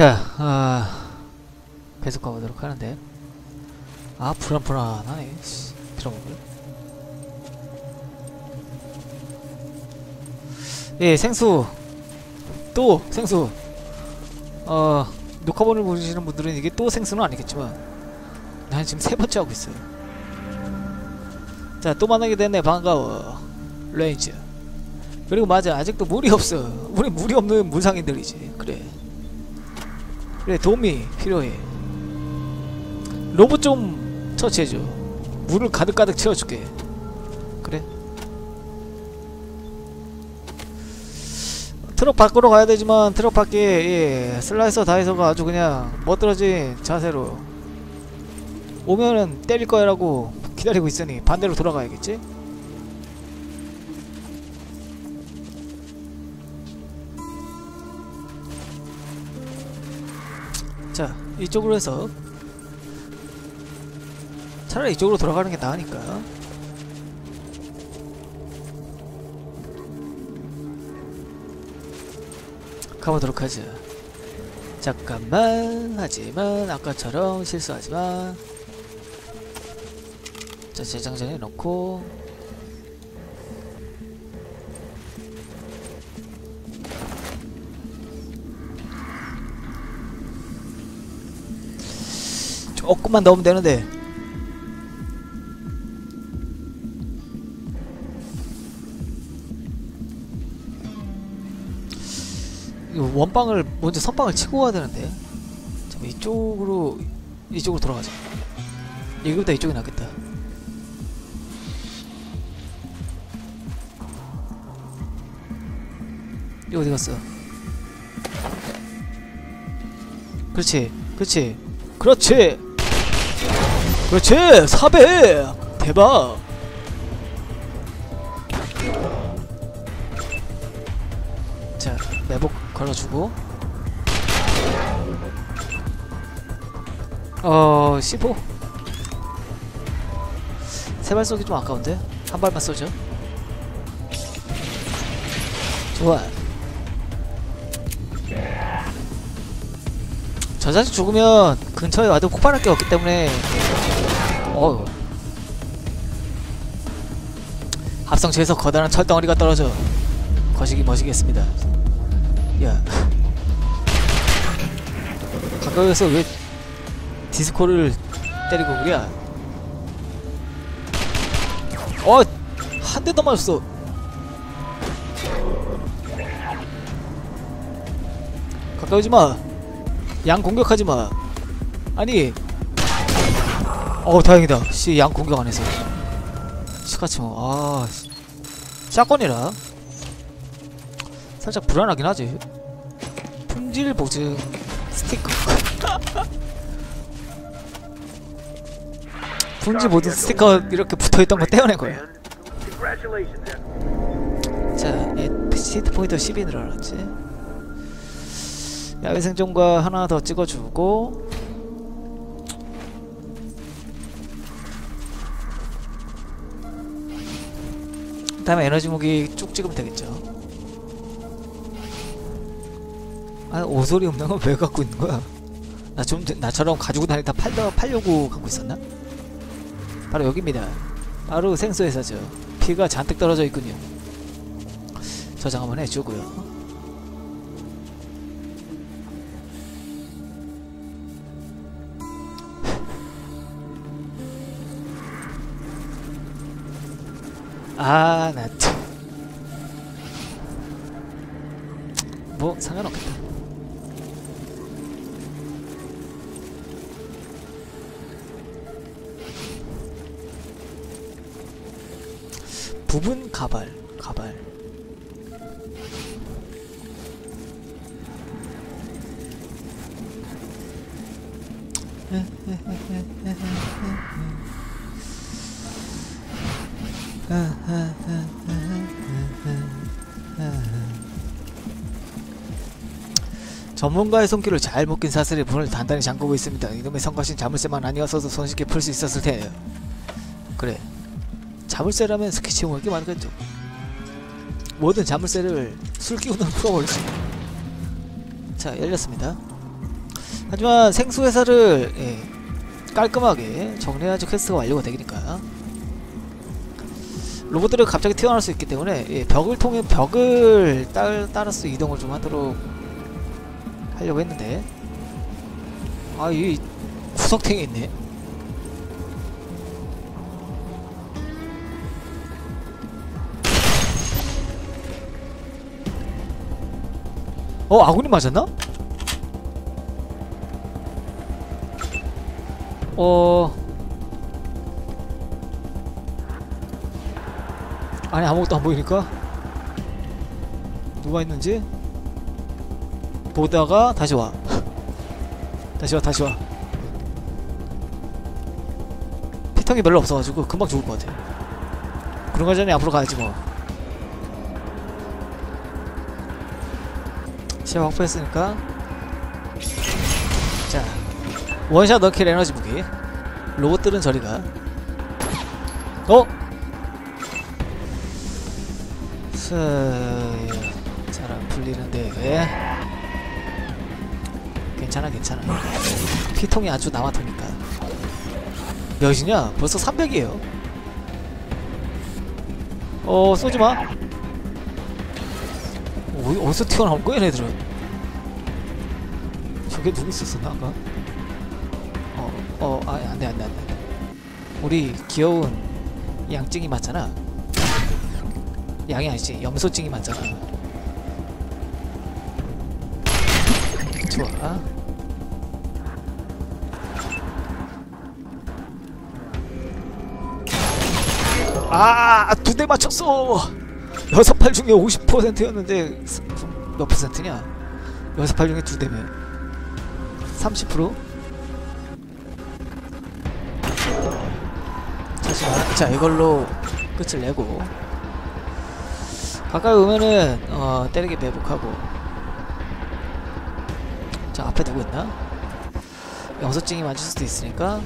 자, 아, 계속 가보도록 하는데. 아, 불안불안하네. 씨, 들어보면. 예, 생수. 또, 생수. 어, 녹화본을 보시는 분들은 이게 또 생수는 아니겠지만, 난 지금 세 번째 하고 있어요. 자, 또 만나게 됐네. 반가워. 레인저. 그리고 맞아. 아직도 물이 없어. 우리 물이 없는 물상인들이지. 그래. 그래 도움이 필요해. 로봇 좀 처치해줘 물을 가득가득 채워줄게. 그래? 트럭 밖으로 가야 되지만 트럭 밖에 예, 슬라이서 다이서가 아주 그냥 멋들어진 자세로. 오면은 때릴 거야 라고 기다리고 있으니 반대로 돌아가야겠지? 자 이쪽으로 해서 차라리 이쪽으로 돌아가는 게 나으니까. 가보도록 하자 잠깐만 하지만 아까처럼 실수하지마 자 재장전해 놓고 조금만 넣으면 되는데. 원빵을 먼저 선빵을 치고 가야 되는데. 잠깐 이쪽으로 이쪽으로 돌아가자. 여기보다 이쪽이 낫겠다. 이 어디 갔어? 그렇지 그렇지. 그렇지 그렇지 400 대박 자 매복 걸어주고 어 15. 세발 쏘기 좀 아까운데 한 발만 쏘죠. 좋아. 저 자식 죽으면 근처에 와도 폭발할 게 없기 때문에 어우 합성체에서 거대한 철덩어리가 떨어져 거시기 머시겠습니다. 야. 가까이에서 왜 디스코를 때리고 그래? 어! 한 대 더 맞았어. 가까이 오지마. 양 공격하지마. 아니 어우 다행이다 씨 양 공격 안해서 시카치 뭐아 샷건이라 살짝 불안하긴 하지 품질 보증 스티커 품질 보증 스티커 이렇게 붙어있던 거 떼어낸 거야. 자, 얘 시트 포인터 10이 늘어났지. 야외 생존과 하나 더 찍어주고. 다음에 에너지 무기 쭉 찍으면 되겠죠. 아, 오소리 없는 건 왜 갖고 있는 거야? 나 좀 나처럼 가지고 다니다 팔려 팔려고 갖고 있었나? 바로 여기입니다. 바로 생소해서죠. 피가 잔뜩 떨어져 있군요. 저장 한번 해주고요. 아, 나 참. 뭐 상관없겠다. 부분 가발, 가발. 전문가의 손길을 잘 묶인 사슬이 문을 단단히 잠그고 있습니다. 이놈의 성가신 자물쇠만 아니었어도 손쉽게 풀 수 있었을 테예요. 그래. 자물쇠라면 스케치 용할 게 많겠죠. 모든 자물쇠를 술 끼우는 풀어버릴 수 있다. 자, 열렸습니다. 하지만 생수회사를 예, 깔끔하게 정리해야지 퀘스트가 완료가 되니까 로봇들은 갑자기 튀어나올 수 있기 때문에 예, 벽을 통해 벽을 따, 따라서 이동을 좀 하도록 하려고 했는데 아 이 구석탱이 있네 어 아군이 맞았나? 어 아니 아무것도 안 보이니까? 누가 있는지? 보다가 다시 와. 다시 와 다시 와. 피통이 별로 없어가지고 금방 죽을 것 같아. 그런 거 전에 앞으로 가야지 뭐. 시야 확보했으니까. 자 원샷 넣킬 에너지 무기. 로봇들은 저리가. 어? 잘 안 풀리는데 왜? 괜찮아 괜찮아 피통이 아주 남아도니까 몇이냐? 벌써 300이에요 어 쏘지마 어, 어디서 튀어나온 거야 얘네들은 저게 누구 있었었나 아까? 어, 어, 아, 안 돼, 안 돼, 안 돼. 우리 귀여운 양찡이 맞잖아. 양이 아니지, 염소찡이 맞잖아. 좋아. 아, 두 대 맞췄어! 여섯 팔 중에 50%였는데, 몇 퍼센트냐? 여섯 팔 중에 두 대면. 30%? 잠시만 자 이걸로 끝을 내고 가까이 오면은 어 때리게 매복하고 자 앞에 누구 있나? 영소증이 맞을 수도 있으니까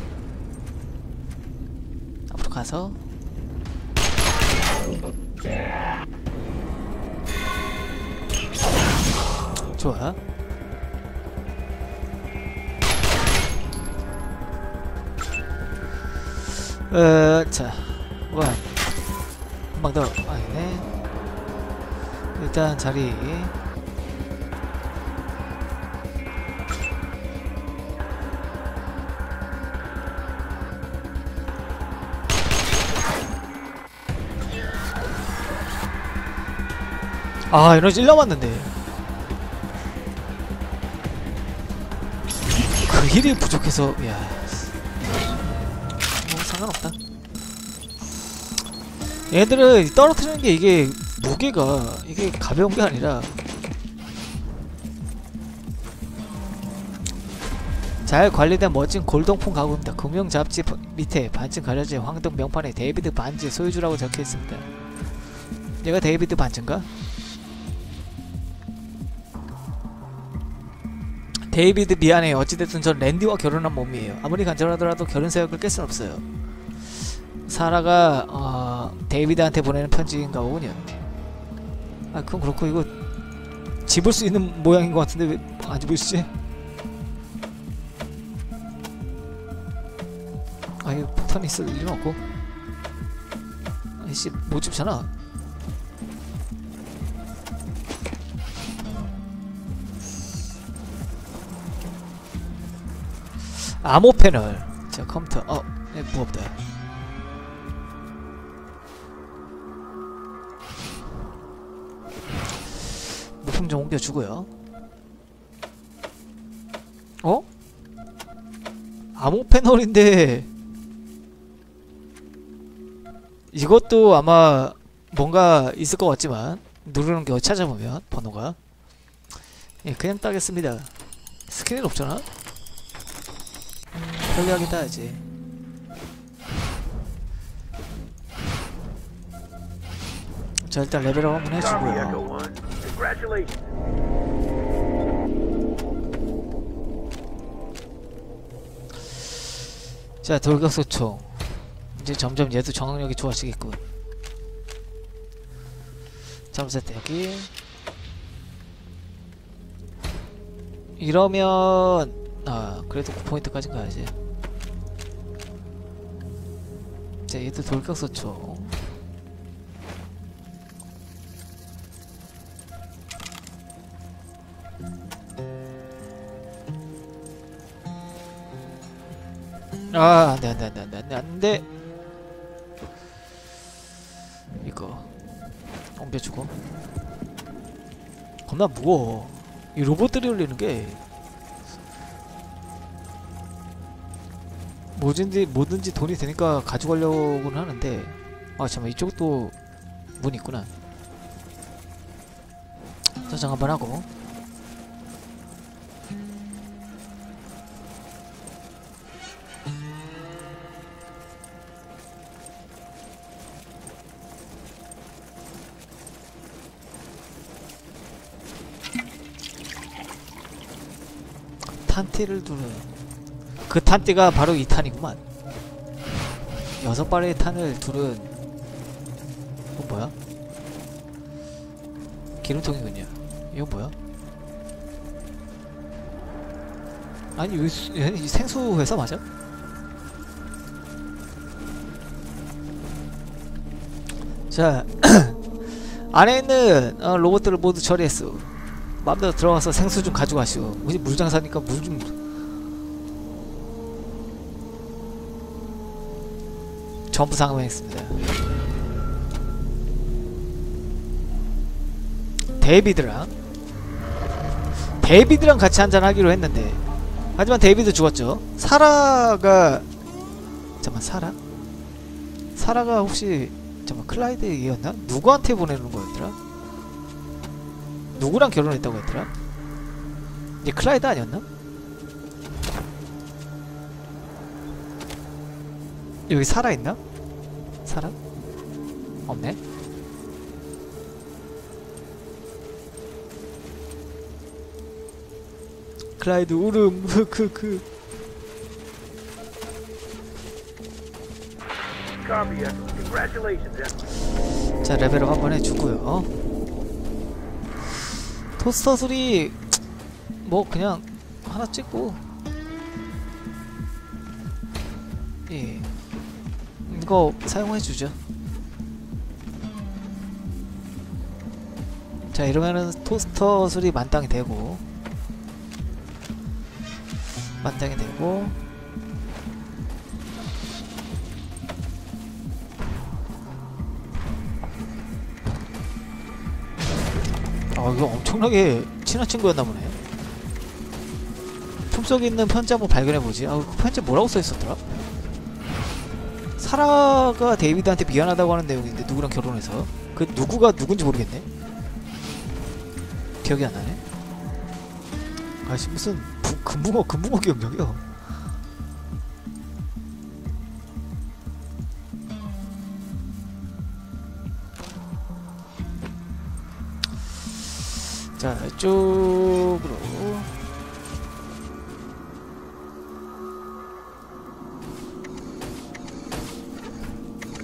앞으로 가서 좋아 어, 자, 원. 한방 더. 아니네. 일단 자리. 아, 에너지 1 남았는데. 그 힐이 부족해서, 야. 뭐 상관없다. 얘들은 떨어뜨리는 게 이게 무게가 이게 가벼운 게 아니라 잘 관리된 멋진 골동품 가구입니다. 금융 잡지 바- 밑에 반쯤 가려진 황금 명판에 데이비드 반지 소유주라고 적혀 있습니다. 얘가 데이비드 반지인가? 데이비드 미안해 어찌됐든 전 랜디와 결혼한 몸이에요. 아무리 간절하더라도 결혼 생각을 깰 순 없어요. 사라가 어, 데이비드한테 보내는 편지인가 보군요. 아 그건 그렇고 이거 집을 수 있는 모양인 것 같은데 왜 안 집으시지? 아 이거 폭탄이 있을 일은 없고. 아이씨 못 집잖아. 암호 패널. 자 컴퓨터. 어 네, 무겁다 부품 좀 옮겨주고요. 어? 암호 패널인데 이것도 아마 뭔가 있을 것 같지만 누르는 게 찾아보면 번호가. 예 그냥 따겠습니다. 스캔은 없잖아. 편리하게 따야지 자 일단 레벨업 한번 해주고요. 자 돌격소총. 이제 점점 얘도 정응력이 좋아지겠군. 잠세트 여기. 이러면 아 그래도 9포인트까지 가야지 자 얘도 돌격소총 아 안 돼 안 돼 안 돼 안 돼 안 돼 안 돼 이거 옮겨주고. 겁나 무거워. 이 로봇들이 올리는 게 뭐든지 뭐든지 돈이 되니까 가져가려고는 하는데 아 잠깐 이쪽도 문 있구나. 저장 한번 하고 탄티를 두는 그 탄띠가 바로 이 탄이구만. 여섯 발의 탄을 두른 이거 뭐야? 기름통이군요. 이거 뭐야? 아니 이 생수 회사 맞아? 자 안에 있는 어, 로봇들을 모두 처리했어. 마음대로 들어가서 생수 좀 가져가시오. 우리 물장사니까 물 좀 전부 상황했습니다. 데이비드랑 데이비드랑 같이 한잔 하기로 했는데 하지만 데이비드 죽었죠. 사라가 잠깐 사라? 사라가 혹시 잠깐 클라이드였나? 누구한테 보내는 거였더라? 누구랑 결혼했다고 했더라? 이제 클라이드 아니었나? 여기 살아 있나? 살아? 없네. 클라이드 울음 크크크 it. Congratulations, Em. 자 레벨업 한 번 해주고요 토스터 소리 뭐 그냥 하나 찍고. 예. 이거 사용해주죠. 자 이러면은 토스터 소리 만땅이 되고. 만땅이 되고 아 이거 엄청나게 친한 친구였나 보네. 품속에 있는 편지 한번 발견해보지. 아그 편지 뭐라고 써있었더라? 사라가 데이비드한테 미안하다고 하는 내용인데 누구랑 결혼해서? 그 누구가 누군지 모르겠네. 기억이 안 나네. 아씨 무슨 부, 금붕어 금붕어 기억력이요 자 이쪽으로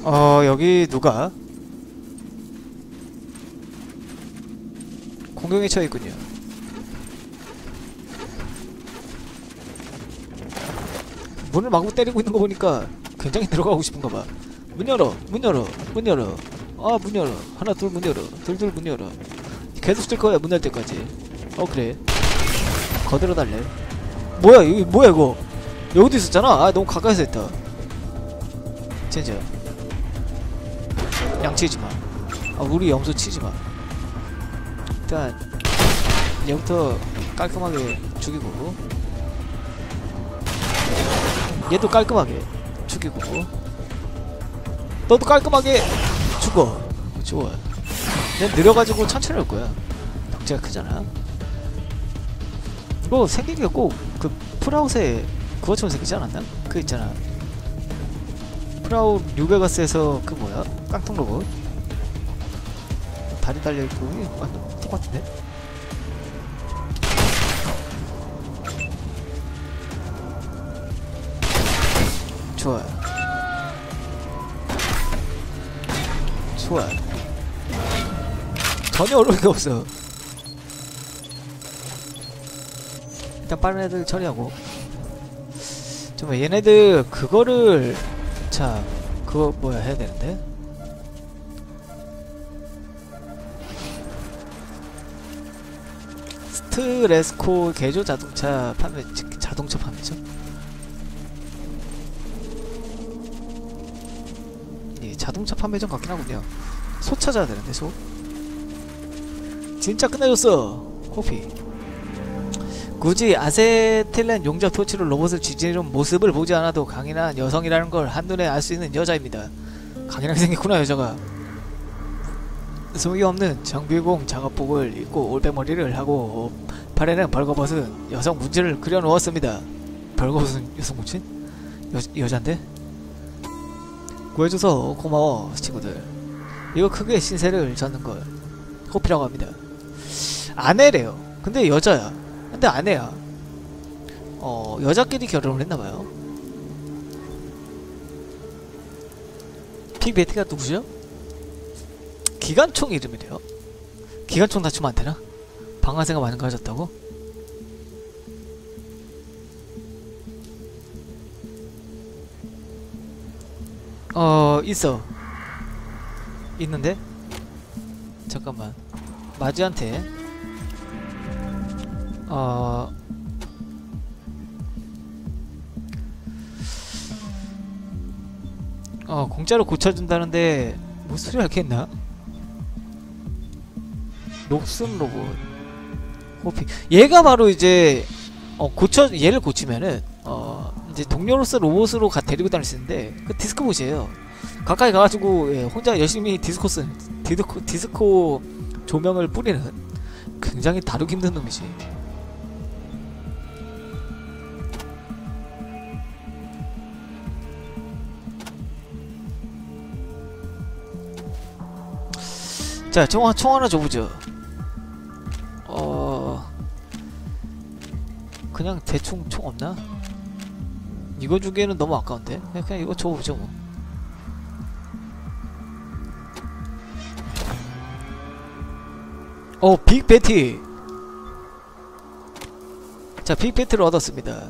어 여기 누가 공경에 처해 있군요. 문을 마구 때리고 있는 거 보니까 굉장히 들어가고 싶은가 봐. 문 열어, 문 열어, 문 열어. 아, 문 열어. 하나, 둘, 문 열어. 둘, 둘, 문 열어. 계속 쓸 거야, 문 열 때까지. 어, 그래. 거들어 달래. 뭐야, 이거 뭐야, 이거. 여기도 있었잖아. 아, 너무 가까이서 했다. 진짜. 양치지 마. 아, 우리 염소 치지 마. 일단 얘부터 깔끔하게 죽이고 얘도 깔끔하게 죽이고 너도 깔끔하게 죽어 좋아 얘 느려가지고 천천히 올 거야. 덩치가 크잖아. 이거 생긴 게 꼭 그 프라웃에 그것처럼 생기지 않았나? 그 있잖아. 프라웃 뉴베가스에서 그 뭐야? 깡통 로봇? 다리 달려있고 완전 똑같은데? 좋아요. 좋아요 전혀 어려운 게 없어 일단 빠른 애들 처리하고. 좀 얘네들 그거를 자 그거 뭐야 해야 되는데? 스트레스코 개조 자동차 판매 자동차 판매죠? 예, 자동차 판매점 같긴 하군요. 소 찾아야 되는데 소 진짜 끝내줬어. 코피. 굳이 아세틸렌 용접 토치로 로봇을 지지는 모습을 보지 않아도 강인한 여성이라는 걸 한눈에 알 수 있는 여자입니다. 강인하게 생겼구나 여자가. 소위 없는 정비공 작업복을 입고 올빼머리를 하고 발에는 벌거벗은 여성 문진을 그려놓았습니다. 벌거벗은 여성 문진? 여, 여잔데? 구해줘서 고마워 친구들. 이거 크게 신세를 졌는걸 호피라고 합니다 아내래요 근데 여자야 근데 아내야 어 여자끼리 결혼을 했나봐요 픽 베티가 누구죠? 기관총 이름이래요 기관총 다치면 안 되나? 방아쇠가 많이 가졌다고? 어 있어 있는데? 잠깐만 마지한테 어 어, 공짜로 고쳐준다는데 무슨 소리 할겠나? 녹슨 로봇 호피. 얘가 바로 이제 어 고쳐 얘를 고치면은 어 이제 동료로서 로봇으로 가 데리고 다닐 수 있는데 그 디스크봇이에요. 가까이 가가지고 예, 혼자 열심히 디스코 쓴 디스코 디스코 조명을 뿌리는 굉장히 다루기 힘든 놈이지 자, 총, 총 하나 줘보죠. 어... 그냥 대충 총 없나? 이거 주기에는 너무 아까운데? 그냥, 그냥 이거 줘보죠, 뭐. 어, 빅 배티! 자, 빅 배티를 얻었습니다.